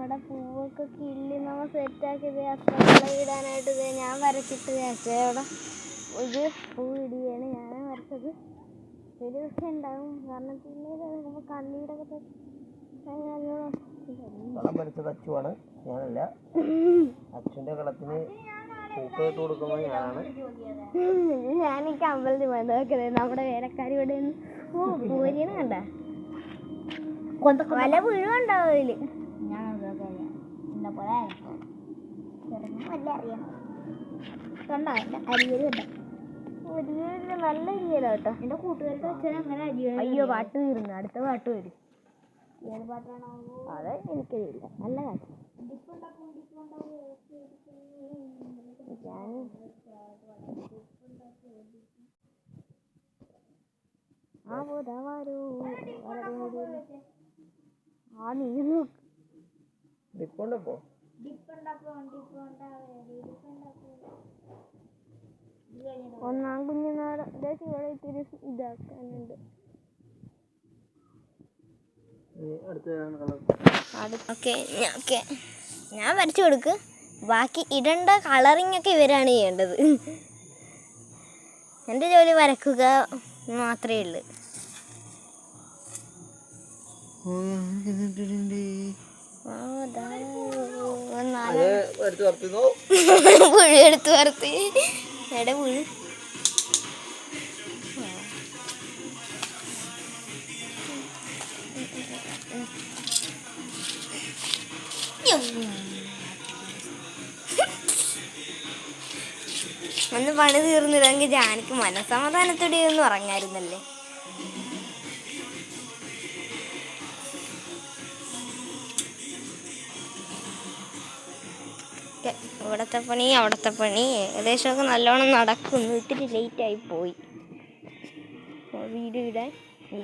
നമ്മുടെ പൂവൊക്കെ കിള്ളി നമ്മ സെറ്റാക്കിയത് അത്രകളെ ഇടാനായിട്ട് ദേ ഞാൻ വരച്ചിട്ട് അച്ഛയോടെ ഒരു പൂ ഇടിയാണ് ഞാൻ വരച്ചത്. ഒരു ദിവസം ഉണ്ടാവും. കാരണം പിന്നീട് നമുക്ക് കണ്ണീരൊക്കെ കളം വരച്ചത് അച്ചുവാണ്. ഞാനല്ല. അച്ഛന്റെ കളത്തിന് പൂക്കളിട്ട് കൊടുക്കുന്നത് ഞാനാണ്. അമ്പലത്തിൽ പോയത് നമ്മുടെ വേലക്കാരി ഇവിടെ നിന്ന്. ഓ പൂരിയാണ് കണ്ട? വല അറിയണം കണ്ടോ? കണ്ട അരിയൽ നല്ല അരിയല കേട്ടോ. എന്റെ കൂട്ടുകാരുടെ അച്ഛൻ അങ്ങനെ അരിയൽ അയ്യോ പാട്ട് തീർന്നു. അടുത്ത പാട്ട് വരും. ഏത് പാട്ടാണോ അത് എനിക്കറിയില്ല. നല്ല കാര്യം ഞാൻ ആ നീ നോക്ക് ഡിപ്പുണ്ടപ്പോ ഒന്നാം കുഞ്ഞുനാട് ഇവിടെ ഇത്തിരി ഇതാക്കാനുണ്ട്. അടുത്ത കളർ? Okay okay. ഞാൻ വരച്ചു കൊടുക്ക്. ബാക്കി ഇടണ്ട കളറിങ് ഒക്കെ ഇവരാണ് ചെയ്യേണ്ടത്. എന്റെ ജോലി വരക്കുക മാത്രമേ ഉള്ളൂ. ഓ ദാ, എടുത്ത് വർത്തിന്നോ പുഴു എടുത്ത് വറുത്ത്. എവിടെ പുഴു ഒന്ന് പണി തീർന്നില്ലെങ്കിൽ ജാനിക്ക് മനസമാധാനത്തോടെ ഒന്ന് ഉറങ്ങായിരുന്നല്ലേ? ഇവിടത്തെ പണി അവിടത്തെ പണി. ഏകദേശമൊക്കെ നല്ലോണം നടക്കുന്നു. ഇത്തിരി ലേറ്റ് ആയി പോയി. വീഡിയോ ഇടാൻ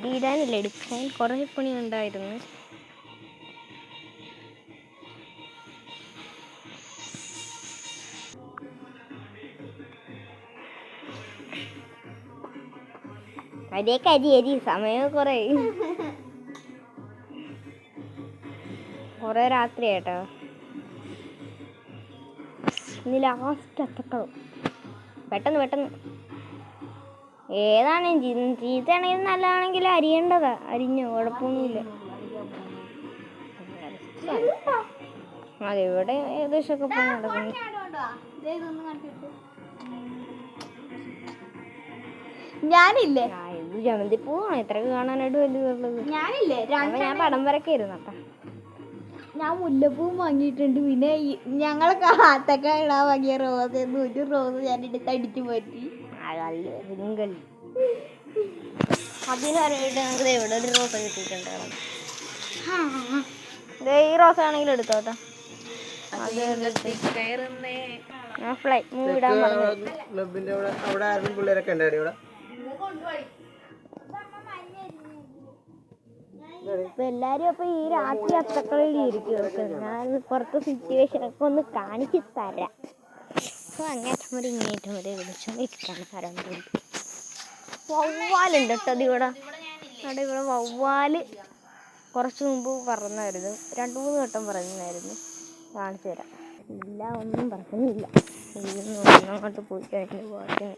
വീഡിയോ എടുക്കാൻ കുറേ പണി ഉണ്ടായിരുന്നു അരിയൊക്കെ അരി. അരി സമയം കുറേ കുറേ രാത്രി കേട്ടോ ഇനി ലാസ്റ്റ് അത്തക്കളും പെട്ടെന്ന് പെട്ടെന്ന്. ഏതാണ് ചീത്തയാണെങ്കിലും നല്ലതാണെങ്കിൽ അരിയേണ്ടതാ. അരിഞ്ഞു കുഴപ്പമൊന്നുമില്ല. അതെവിടെ ഏകദേശമൊക്കെ പണി നടക്കുന്നു? ഞാനില്ലേ? ജമന്തിപ്പൂ ഇത് ഇത്രയൊക്കെ കാണാനായിട്ട് അപ്പൊ ഞാൻ പടം വരക്കായിരുന്നു കേട്ടോ ഞാൻ മുല്ലപ്പൂ വാങ്ങിയിട്ടുണ്ട്. പിന്നെ ഞങ്ങളെ ഞങ്ങളൊക്കെ ആത്തക്ക ഇടാൻ വാങ്ങിയ റോസ് ഒരു റോസ് ഞാൻ എടുത്ത് അടിച്ചു പറ്റി. റിങ്കൽ അതിനറിയിട്ട് നമുക്ക് ദേ ഇവിടെ ഒരു റോസ് കിട്ടിയിട്ടുണ്ട്? ഈ റോസ് അത് എടുത്ത് ഞാൻ ഫ്ലൈ മൂവിടാൻ പറഞ്ഞു. ക്ലബിന്റെ അവിടെ അവിടെ ആരും പിള്ളേരൊക്കെ ഉണ്ടായിരുന്നു ഇവിടെ? അപ്പൊ എല്ലാരും അപ്പൊ ഈ രാത്രി അത്തക്കളിൽ ഇരിക്കും. ഞാൻ പുറത്തെ സിറ്റുവേഷൻ ഒക്കെ ഒന്ന് കാണിച്ചു തരാം. അപ്പൊ അങ്ങേറ്റം വരെ ഇങ്ങേറ്റം വരെ വിളിച്ചോണ്ടിരിക്കാണ് കരണ്ട് വവ്വാലുണ്ട് കേട്ടോ ഇവിടെ അവിടെ ഇവിടെ വവ്വാൽ കുറച്ച് മുമ്പ് പറഞ്ഞായിരുന്നു രണ്ട് മൂന്ന് വട്ടം പറഞ്ഞായിരുന്നു കാണിച്ചു തരാം. ഇല്ല ഒന്നും പറഞ്ഞില്ല. ഇതൊന്നും അങ്ങോട്ട് പോയി കഴിഞ്ഞ പോകാൻ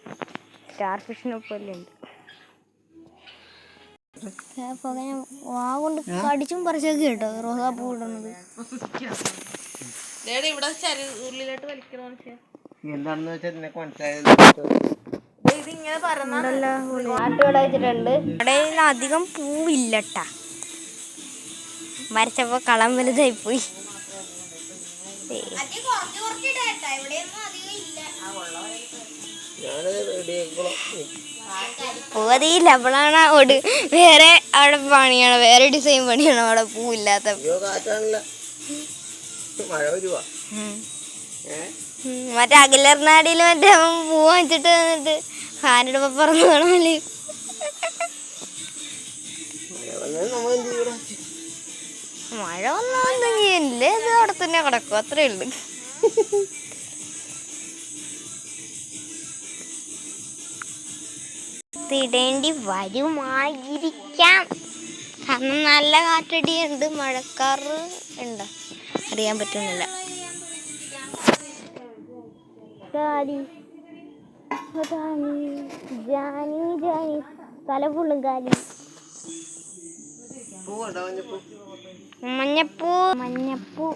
സ്റ്റാർ ഫിഷിനൊപ്പം ഉണ്ട് ഞാൻ വാ കൊണ്ട് കടിച്ചും പറിച്ചൊക്കെ കേട്ടോ. റോസാപ്പൂ ഇടുന്നത് എന്താണെന്ന് വെച്ചാൽ നിനക്ക് മനസ്സിലായത് നാട്ടുകട വെച്ചിട്ടുണ്ട്. കടയിൽ അധികം പൂവില്ലട്ടാ. വരച്ചപ്പോ കളം വലുതായി പോയി ഞാൻ റെഡി ആയിക്കോളാം. പൂവതിയില്ല അപ്പോഴാണ് അവിടെ വേറെ അവിടെ പണിയാണ് വേറെ ഡിസൈൻ പണിയാണ് അവിടെ പൂവില്ലാത്ത. മറ്റേ അഖിലർനാടിയിൽ മറ്റേ അവൻ പൂ വാങ്ങിച്ചിട്ട് വന്നിട്ട് ഫാനിടുമ്പോ പറന്ന് കാണാൽ മഴ വന്നാൽ ഇത് അവിടെ തന്നെ കിടക്കും. അത്രേ ഉള്ളു. തിടേണ്ടി വരുമായിരിക്കാം. കാരണം നല്ല കാറ്റടിയുണ്ട് മഴക്കാറ് ഉണ്ട്. അറിയാൻ പറ്റുന്നില്ല. ജാനി ജാനി ജാനി. തല ഫുള്ളും കാലി മഞ്ഞപ്പൂ? മഞ്ഞപ്പൂ.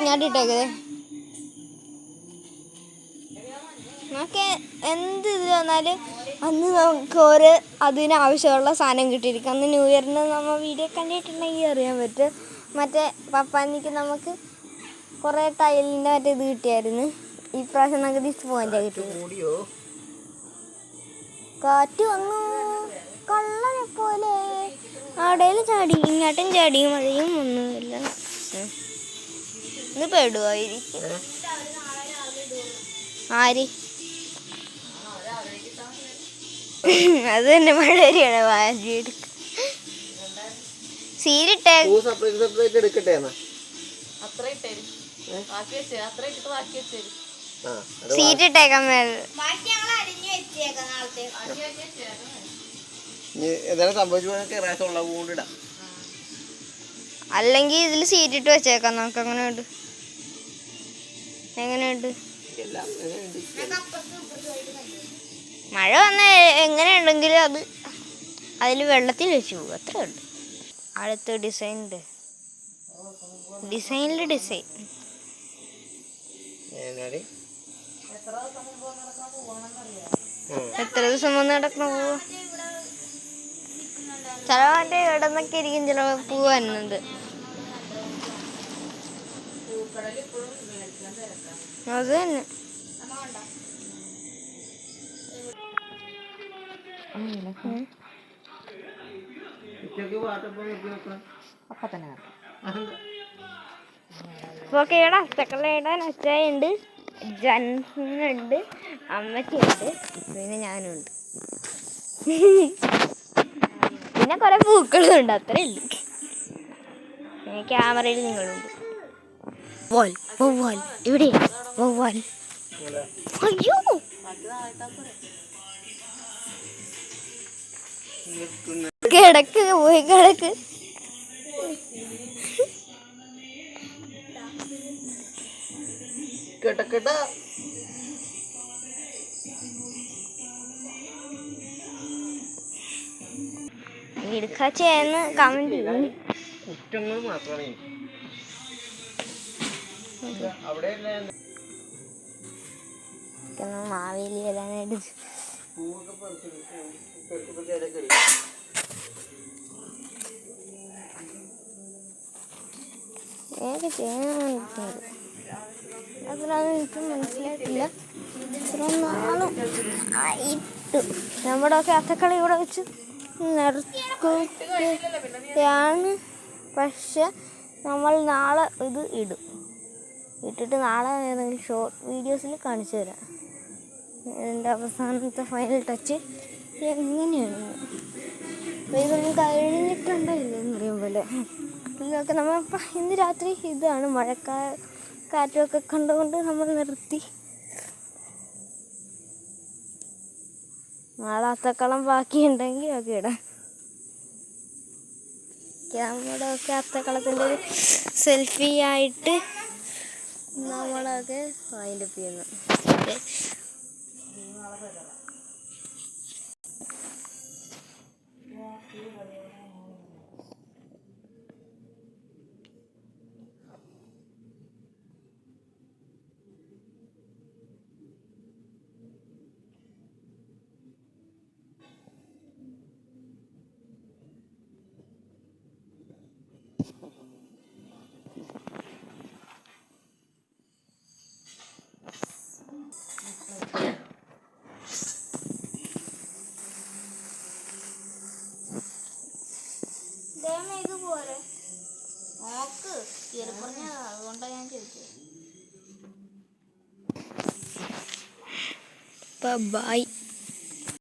ഇങ്ങോട്ട് നമുക്ക് എന്ത് ഇത് വന്നാലും അന്ന് നമുക്ക് ഒരു അതിനാവശ്യമുള്ള സാധനം കിട്ടിയിരിക്കും. അന്ന് ന്യൂ ഇയറിന് നമ്മൾ വീഡിയോ കണ്ടിട്ടുണ്ടെങ്കിൽ അറിയാൻ പറ്റും. മറ്റേ പപ്പാനിക്ക് നമുക്ക് കുറേ ടൈലിന്റെ മറ്റേ ഇത് കിട്ടിയായിരുന്നു. ഈ പ്രാവശ്യം നമുക്ക് ദിസ് പോയിന്റ് കിട്ടിയത്. കാറ്റ് വന്നു. കള്ളനെ പോലെ. അവിടെയും ചാടി ഇങ്ങോട്ടും ചാടി മഴയും ഒന്നുമില്ല. ഇന്ന് പെടുവായിരിക്കും. ആര്? അത് തന്നെ മഴ വരികയാണ് വാരി എടുക്ക. സീരിട്ടേ. സെപ്പറേറ്റ് സെപ്പറേറ്റ് എടുക്കട്ടെ എന്നാ? അല്ലെങ്കിൽ ഇതിൽ സീറ്റിട്ട് വെച്ചേക്കാം നമുക്ക് എങ്ങനെയുണ്ട് എങ്ങനെയുണ്ട് എല്ലാം എങ്ങനെയുണ്ട്? മഴ വന്ന എങ്ങനെയുണ്ടെങ്കിലും അത് അതിൽ വെള്ളത്തിൽ വെച്ച് പോകും. അത്രേ ഉള്ളൂ. അടുത്ത ഡിസൈനുണ്ട് ഡിസൈനിൽ ഡിസൈൻ? എത്ര ദിവസം വന്ന് നടക്കണ പൂവ്? ചില മറ്റേ ഇവിടെ നിന്നൊക്കെ ഇരിക്കും ചില പൂ വരുന്നത്. അത് തന്നെ. വെക്കണം? അതെന്താ? ഓക്കെ ഇവിടെ ജനുണ്ട് അമ്മച്ചുണ്ട് പിന്നെ ഞാനും ഉണ്ട് പിന്നെ കുറെ പൂക്കളും ഉണ്ട് അത്രേ ഉള്ളൂ. പിന്നെ ക്യാമറയിൽ നിങ്ങളുണ്ട്. വവ്വാൽ വോൽ ഇവിടെ ഇവിടെ. അയ്യോ! കിടക്ക് പോയി കിടക്ക്. ഇടുക്കാച്ചേന്ന് കമന്റ് കുറ്റങ്ങൾ മാത്രമാണ് മാവേലി വരാനായിട്ട് പൂവൊക്കെ പെറുക്കി ഇടയ്ക്ക് മനസ്സിലായിട്ടില്ല. ഇത്ര നാളും നമ്മുടെ ഒക്കെ അത്തക്കളി ഇവിടെ വെച്ച് നിർത്തുകയാണ് പക്ഷെ നമ്മൾ നാളെ ഇത് ഇടും. ഇട്ടിട്ട് നാളെ ഷോർട്ട് വീഡിയോസിൽ കാണിച്ചു തരാം. എന്റെ അവസാനത്തെ ഫൈനൽ ടച്ച് എങ്ങനെയാണ്? അപ്പോൾ ഇതൊന്നും എന്ന് ഇല്ലെന്ന് അറിയാൻ പോലെ? ഇതൊക്കെ നമ്മൾ ഇപ്പം ഇന്ന് രാത്രി ഇതാണ്. മഴക്കാ കാറ്റൊക്കെ കണ്ടുകൊണ്ട് നമ്മൾ നിർത്തി. നാളെ അത്തക്കളം ബാക്കിയുണ്ടെങ്കിൽ ഒക്കെ ഇടാം. നമ്മളൊക്കെ അത്തക്കളത്തിന്റെ ഒരു സെൽഫി ആയിട്ട് നമ്മളൊക്കെ വൈൻഡപ്പ് ചെയ്യുന്നു. আলাদা হয়ে Bye bye.